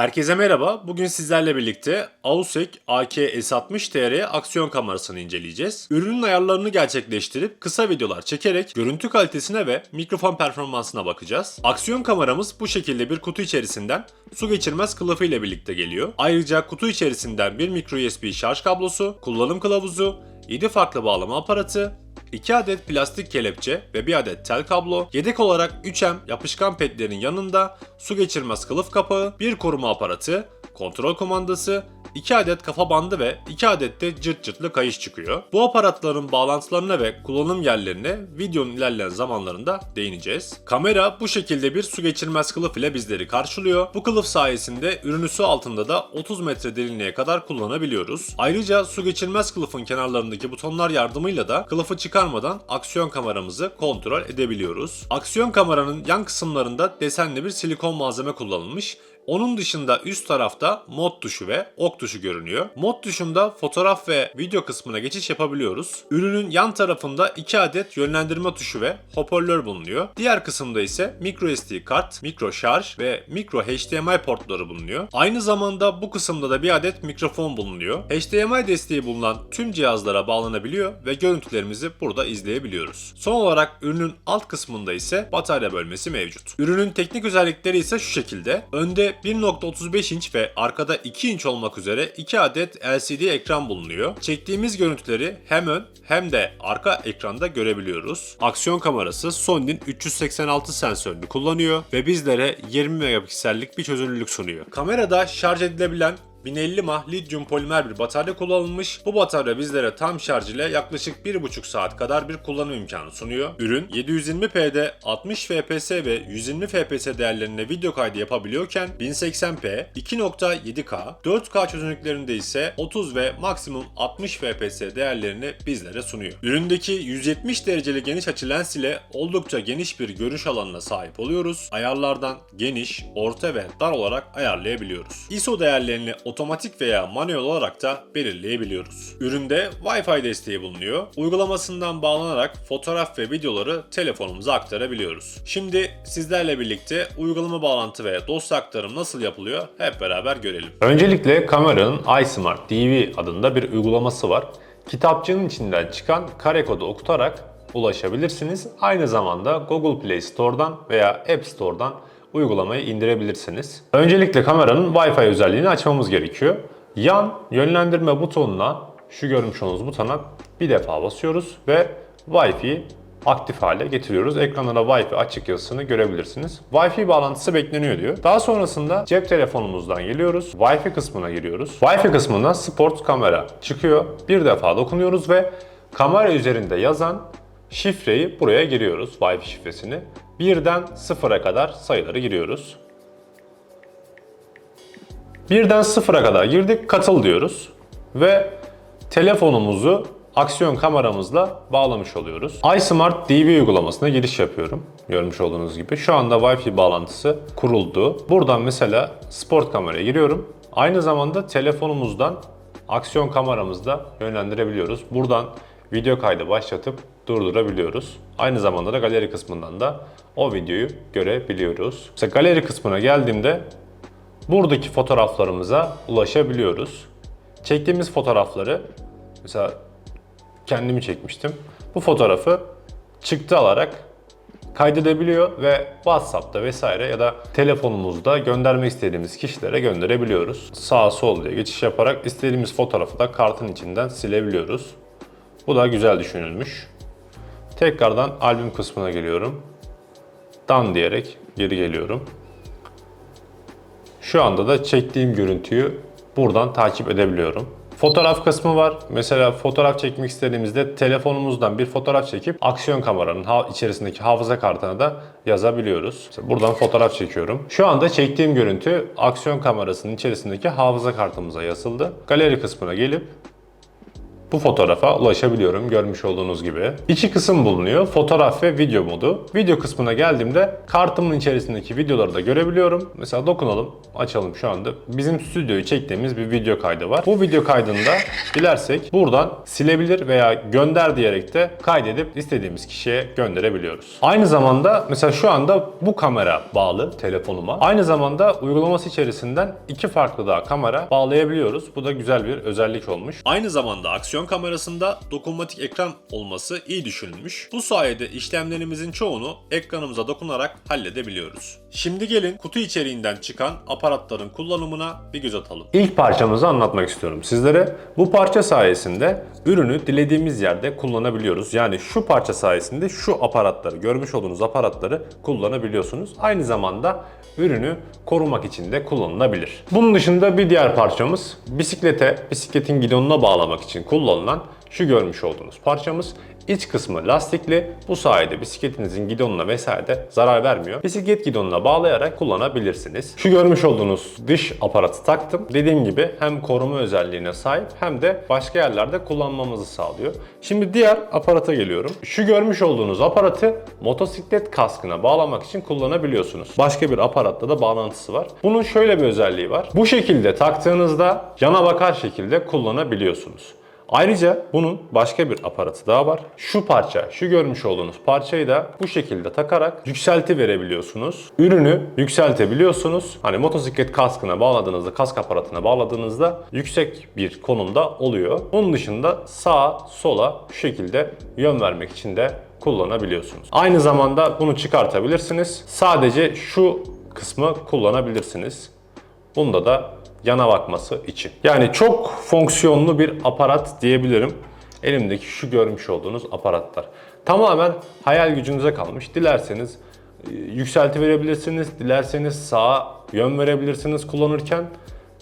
Herkese merhaba. Bugün sizlerle birlikte Ausec AK-S60 TR aksiyon kamerasını inceleyeceğiz. Ürünün ayarlarını gerçekleştirip kısa videolar çekerek görüntü kalitesine ve mikrofon performansına bakacağız. Aksiyon kameramız bu şekilde bir kutu içerisinden su geçirmez kılıfı ile birlikte geliyor. Ayrıca kutu içerisinden bir micro USB şarj kablosu, kullanım kılavuzu, 7 farklı bağlama aparatı, 2 adet plastik kelepçe ve 1 adet tel kablo, yedek olarak 3M yapışkan petlerin yanında su geçirmez kılıf kapağı, bir koruma aparatı, kontrol kumandası, 2 adet kafa bandı ve 2 adet de cırt cırtlı kayış çıkıyor. Bu aparatların bağlantılarına ve kullanım yerlerine videonun ilerleyen zamanlarında değineceğiz. Kamera bu şekilde bir su geçirmez kılıf ile bizleri karşılıyor. Bu kılıf sayesinde ürünü su altında da 30 metre derinliğe kadar kullanabiliyoruz. Ayrıca su geçirmez kılıfın kenarlarındaki butonlar yardımıyla da kılıfı çıkarmadan aksiyon kameramızı kontrol edebiliyoruz. Aksiyon kameranın yan kısımlarında desenli bir silikon malzeme kullanılmış onun dışında üst tarafta mod tuşu ve ok tuşu görünüyor. Mod tuşunda fotoğraf ve video kısmına geçiş yapabiliyoruz. Ürünün yan tarafında 2 adet yönlendirme tuşu ve hoparlör bulunuyor. Diğer kısımda ise micro SD kart, mikro şarj ve mikro HDMI portları bulunuyor. Aynı zamanda bu kısımda da bir adet mikrofon bulunuyor. HDMI desteği bulunan tüm cihazlara bağlanabiliyor ve görüntülerimizi burada izleyebiliyoruz. Son olarak ürünün alt kısmında ise batarya bölmesi mevcut. Ürünün teknik özellikleri ise şu şekilde. Önde 1.35 inç ve arkada 2 inç olmak üzere 2 adet LCD ekran bulunuyor. Çektiğimiz görüntüleri hem ön hem de arka ekranda görebiliyoruz. Aksiyon kamerası Sony'nin 386 sensörünü kullanıyor ve bizlere 20 megapiksellik bir çözünürlük sunuyor. Kamerada şarj edilebilen 1050 mAh lityum polimer bir batarya kullanılmış. Bu batarya bizlere tam şarj ile yaklaşık 1,5 saat kadar bir kullanım imkanı sunuyor. Ürün 720p'de 60 fps ve 120 fps değerlerine video kaydı yapabiliyorken 1080p, 2.7K, 4K çözünürlüklerinde ise 30 ve maksimum 60 fps değerlerini bizlere sunuyor. Üründeki 170 dereceli geniş açı lens ile oldukça geniş bir görüş alanına sahip oluyoruz. Ayarlardan geniş, orta ve dar olarak ayarlayabiliyoruz. ISO değerlerini otomatik veya manuel olarak da belirleyebiliyoruz. Üründe Wi-Fi desteği bulunuyor. Uygulamasından bağlanarak fotoğraf ve videoları telefonumuza aktarabiliyoruz. Şimdi sizlerle birlikte uygulama bağlantı ve dosya aktarım nasıl yapılıyor hep beraber görelim. Öncelikle kameranın iSmart DV adında bir uygulaması var. Kitapçığın içinden çıkan kare kodu okutarak ulaşabilirsiniz. Aynı zamanda Google Play Store'dan veya App Store'dan uygulamayı indirebilirsiniz. Öncelikle kameranın Wi-Fi özelliğini açmamız gerekiyor. Yan yönlendirme butonuna şu görmüş olduğunuz butona bir defa basıyoruz ve Wi-Fi aktif hale getiriyoruz. Ekranda da Wi-Fi açık yazısını görebilirsiniz. Wi-Fi bağlantısı bekleniyor diyor. Daha sonrasında cep telefonumuzdan geliyoruz. Wi-Fi kısmına giriyoruz. Wi-Fi kısmında Sport kamera çıkıyor. Bir defa dokunuyoruz ve kamera üzerinde yazan şifreyi buraya giriyoruz. Wi-Fi şifresini. Birden sıfıra kadar sayıları giriyoruz. Birden sıfıra kadar girdik, katıl diyoruz. Ve telefonumuzu aksiyon kameramızla bağlamış oluyoruz. iSmart DV uygulamasına giriş yapıyorum. Görmüş olduğunuz gibi. Şu anda Wi-Fi bağlantısı kuruldu. Buradan mesela sport kameraya giriyorum. Aynı zamanda telefonumuzdan aksiyon kameramızda yönlendirebiliyoruz. Buradan video kaydı başlatıp durdurabiliyoruz. Aynı zamanda da galeri kısmından da o videoyu görebiliyoruz. Mesela galeri kısmına geldiğimde buradaki fotoğraflarımıza ulaşabiliyoruz. Çektiğimiz fotoğrafları mesela kendimi çekmiştim. Bu fotoğrafı çıktı alarak kaydedebiliyor ve WhatsApp'ta vesaire ya da telefonumuzda göndermek istediğimiz kişilere gönderebiliyoruz. Sağ sol diye geçiş yaparak istediğimiz fotoğrafı da kartın içinden silebiliyoruz. Bu da güzel düşünülmüş. Tekrardan albüm kısmına geliyorum. Dan diyerek geri geliyorum. Şu anda da çektiğim görüntüyü buradan takip edebiliyorum. Fotoğraf kısmı var. Mesela fotoğraf çekmek istediğimizde telefonumuzdan bir fotoğraf çekip aksiyon kameranın içerisindeki hafıza kartına da yazabiliyoruz. Mesela buradan fotoğraf çekiyorum. Şu anda çektiğim görüntü aksiyon kamerasının içerisindeki hafıza kartımıza yazıldı. Galeri kısmına gelip bu fotoğrafa ulaşabiliyorum görmüş olduğunuz gibi. İki kısım bulunuyor. Fotoğraf ve video modu. Video kısmına geldiğimde kartımın içerisindeki videoları da görebiliyorum. Mesela dokunalım, açalım şu anda. Bizim stüdyoyu çektiğimiz bir video kaydı var. Bu video kaydında dilersek buradan silebilir veya gönder diyerek de kaydedip istediğimiz kişiye gönderebiliyoruz. Aynı zamanda mesela şu anda bu kamera bağlı telefonuma. Aynı zamanda uygulaması içerisinden iki farklı daha kamera bağlayabiliyoruz. Bu da güzel bir özellik olmuş. Aynı zamanda aksiyon kamerasında dokunmatik ekran olması iyi düşünülmüş. Bu sayede işlemlerimizin çoğunu ekranımıza dokunarak halledebiliyoruz. Şimdi gelin kutu içeriğinden çıkan aparatların kullanımına bir göz atalım. İlk parçamızı anlatmak istiyorum sizlere. Bu parça sayesinde ürünü dilediğimiz yerde kullanabiliyoruz. Yani şu parça sayesinde şu aparatları, görmüş olduğunuz aparatları kullanabiliyorsunuz. Aynı zamanda ürünü korumak için de kullanılabilir. Bunun dışında bir diğer parçamız bisiklete, bisikletin gidonuna bağlamak için kullanılan şu görmüş olduğunuz parçamız. İç kısmı lastikli. Bu sayede bisikletinizin gidonuna vesaire de zarar vermiyor. Bisiklet gidonuna bağlayarak kullanabilirsiniz. Şu görmüş olduğunuz dış aparatı taktım. Dediğim gibi hem koruma özelliğine sahip hem de başka yerlerde kullanmamızı sağlıyor. Şimdi diğer aparata geliyorum. Şu görmüş olduğunuz aparatı motosiklet kaskına bağlamak için kullanabiliyorsunuz. Başka bir aparatla da bağlantısı var. Bunun şöyle bir özelliği var. Bu şekilde taktığınızda yana bakar şekilde kullanabiliyorsunuz. Ayrıca bunun başka bir aparatı daha var. Şu parça, şu görmüş olduğunuz parçayı da bu şekilde takarak yükselti verebiliyorsunuz. Ürünü yükseltebiliyorsunuz. Hani motosiklet kaskına bağladığınızda, kask aparatına bağladığınızda yüksek bir konumda oluyor. Onun dışında sağa, sola şu şekilde yön vermek için de kullanabiliyorsunuz. Aynı zamanda bunu çıkartabilirsiniz. Sadece şu kısmı kullanabilirsiniz. Bunda da yana bakması için. Yani çok fonksiyonlu bir aparat diyebilirim. Elimdeki şu görmüş olduğunuz aparatlar. Tamamen hayal gücünüze kalmış. Dilerseniz e, yükselti verebilirsiniz, dilerseniz sağa yön verebilirsiniz kullanırken.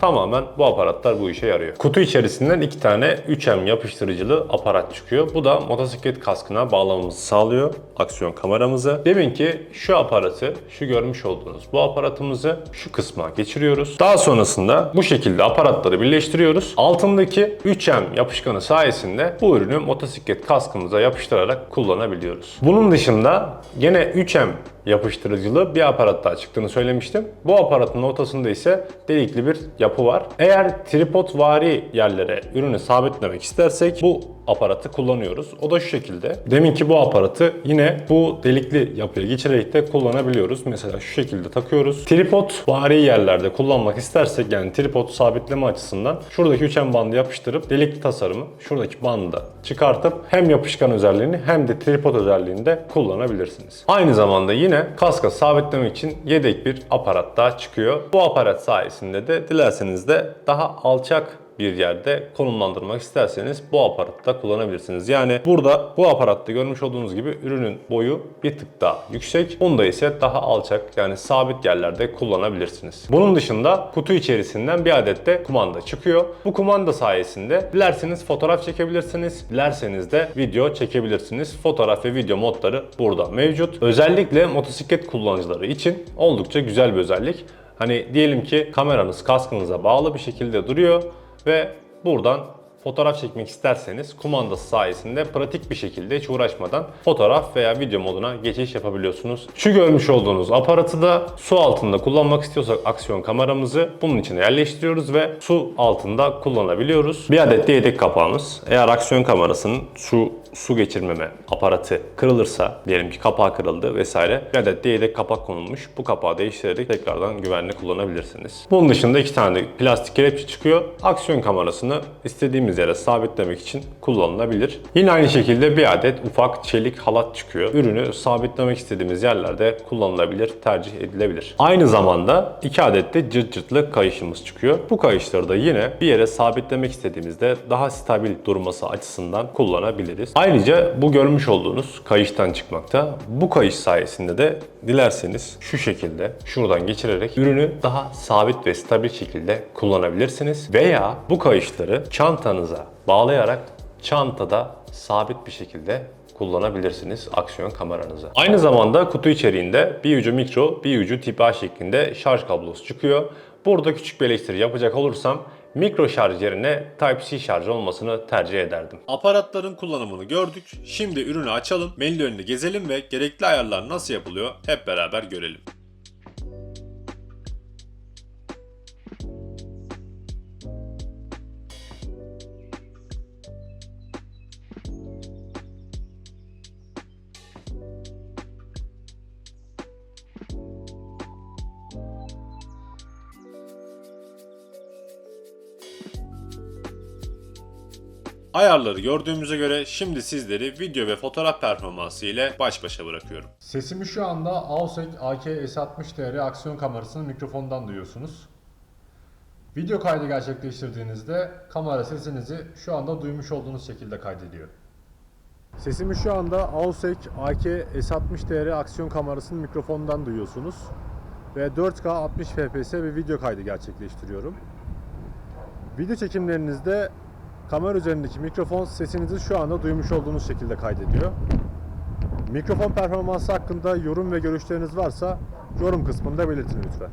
Tamamen bu aparatlar bu işe yarıyor. Kutu içerisinden iki tane 3M yapıştırıcılı aparat çıkıyor. Bu da motosiklet kaskına bağlamamızı sağlıyor. Aksiyon kameramızı. Demin ki şu aparatı, şu görmüş olduğunuz bu aparatımızı şu kısma geçiriyoruz. Daha sonrasında bu şekilde aparatları birleştiriyoruz. Altındaki 3M yapışkanı sayesinde bu ürünü motosiklet kaskımıza yapıştırarak kullanabiliyoruz. Bunun dışında gene 3M yapıştırıcılı bir aparat daha çıktığını söylemiştim. Bu aparatın ortasında ise delikli bir yapı var. Eğer tripod vari yerlere ürünü sabitlemek istersek bu aparatı kullanıyoruz. O da şu şekilde. Deminki bu aparatı yine bu delikli yapıya geçirerek de kullanabiliyoruz. Mesela şu şekilde takıyoruz. Tripod vari yerlerde kullanmak istersek yani tripod sabitleme açısından şuradaki üçgen bandı yapıştırıp delikli tasarımı şuradaki bandı çıkartıp hem yapışkan özelliğini hem de tripod özelliğini de kullanabilirsiniz. Aynı zamanda yine kaska sabitlemek için yedek bir aparat daha çıkıyor. Bu aparat sayesinde de dilerseniz de daha alçak bir yerde konumlandırmak isterseniz bu aparatı da kullanabilirsiniz. Yani burada bu aparatta görmüş olduğunuz gibi ürünün boyu bir tık daha yüksek. Bunda ise daha alçak yani sabit yerlerde kullanabilirsiniz. Bunun dışında kutu içerisinden bir adet de kumanda çıkıyor. Bu kumanda sayesinde dilerseniz fotoğraf çekebilirsiniz, dilerseniz de video çekebilirsiniz. Fotoğraf ve video modları burada mevcut. Özellikle motosiklet kullanıcıları için oldukça güzel bir özellik. Hani diyelim ki kameranız kaskınıza bağlı bir şekilde duruyor ve buradan fotoğraf çekmek isterseniz kumandası sayesinde pratik bir şekilde hiç uğraşmadan fotoğraf veya video moduna geçiş yapabiliyorsunuz. Şu görmüş olduğunuz aparatı da su altında kullanmak istiyorsak aksiyon kameramızı bunun içine yerleştiriyoruz ve su altında kullanabiliyoruz. Bir adet de yedek kapağımız. Eğer aksiyon kamerasının şu su geçirmeme aparatı kırılırsa, diyelim ki kapağı kırıldı vesaire bir adet de yedek kapak konulmuş. Bu kapağı değiştirerek tekrardan güvenli kullanabilirsiniz. Bunun dışında iki tane de plastik kelepçe çıkıyor. Aksiyon kamerasını istediğimiz yere sabitlemek için kullanılabilir. Yine aynı şekilde bir adet ufak çelik halat çıkıyor. Ürünü sabitlemek istediğimiz yerlerde kullanılabilir, tercih edilebilir. Aynı zamanda iki adet de cırt cırtlı kayışımız çıkıyor. Bu kayışları da yine bir yere sabitlemek istediğimizde daha stabil durması açısından kullanabiliriz. Ayrıca bu görmüş olduğunuz kayıştan çıkmakta. Bu kayış sayesinde de dilerseniz şu şekilde şuradan geçirerek ürünü daha sabit ve stabil şekilde kullanabilirsiniz. Veya bu kayışları çantanıza bağlayarak çantada sabit bir şekilde kullanabilirsiniz aksiyon kameranızı. Aynı zamanda kutu içeriğinde bir ucu mikro, bir ucu tip A şeklinde şarj kablosu çıkıyor. Burada küçük bir eleştiri yapacak olursam mikro şarj yerine Type-C şarj olmasını tercih ederdim. Aparatların kullanımını gördük. Şimdi ürünü açalım, menü gezelim ve gerekli ayarlar nasıl yapılıyor hep beraber görelim. Ayarları gördüğümüze göre şimdi sizleri video ve fotoğraf performansı ile baş başa bırakıyorum. Sesimi şu anda Ausec AK-S60TR aksiyon kamerasının mikrofonundan duyuyorsunuz. Video kaydı gerçekleştirdiğinizde kamera sesinizi şu anda duymuş olduğunuz şekilde kaydediyor. Sesimi şu anda Ausec AK-S60TR aksiyon kamerasının mikrofonundan duyuyorsunuz. Ve 4K 60 FPS bir video kaydı gerçekleştiriyorum. Video çekimlerinizde kamera üzerindeki mikrofon sesinizi şu anda duymuş olduğunuz şekilde kaydediyor. Mikrofon performansı hakkında yorum ve görüşleriniz varsa yorum kısmında belirtin lütfen.